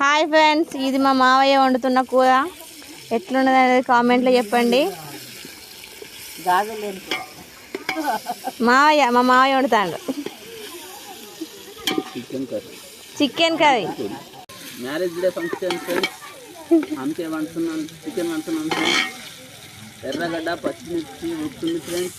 Hi friends ఇది మా మావయ్య వండుతున్న కూర. ఎట్లున్నది అనేది కామెంట్లో చెప్పండి. మావయ్య మా మావయ్య వండుతాడు. Chicken curry chicken curry marriage day function friends అందుకే వండుతున్నాను చికెన్ వండుతున్నాను ఫ్రెండ్స్ ఎర్రగడ్డ పచ్చిమిర్చి ఉడుతుంది ఫ్రెండ్స్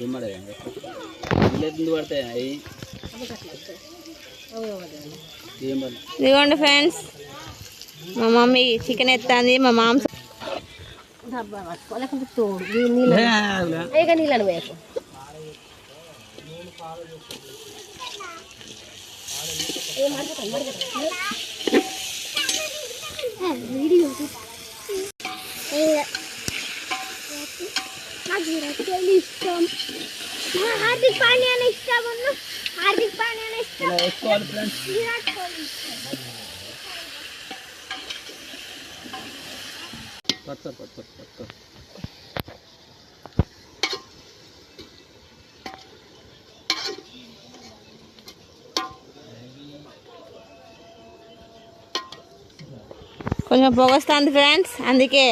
పడతాయి ఏం పడేయండి ఎందుకు పడతాయి అవి ఏం పడదు ఇదిగోండి ఫ్రెండ్స్ మా మమ్మీ చికెన్ ఎత్తాంది మా మాంసం డబ్బా పట్టుకో లేకపోతే తోడు ఈ నీళ్ళు ఏక నీళ్ళని వేకు ఇష్టం హార్దిక్ పాండ్యా అని ఇష్టం ఉన్న హార్దిక్ పాండ్యా అని ఇష్టం ఇలా వేసుకోవాలి ఫ్రెండ్స్ విరాట్ కోహ్లీ పట్టుకో పట్టుకో పట్టుకో కొంచెం పొగొస్తుంది ఫ్రెండ్స్ అందుకే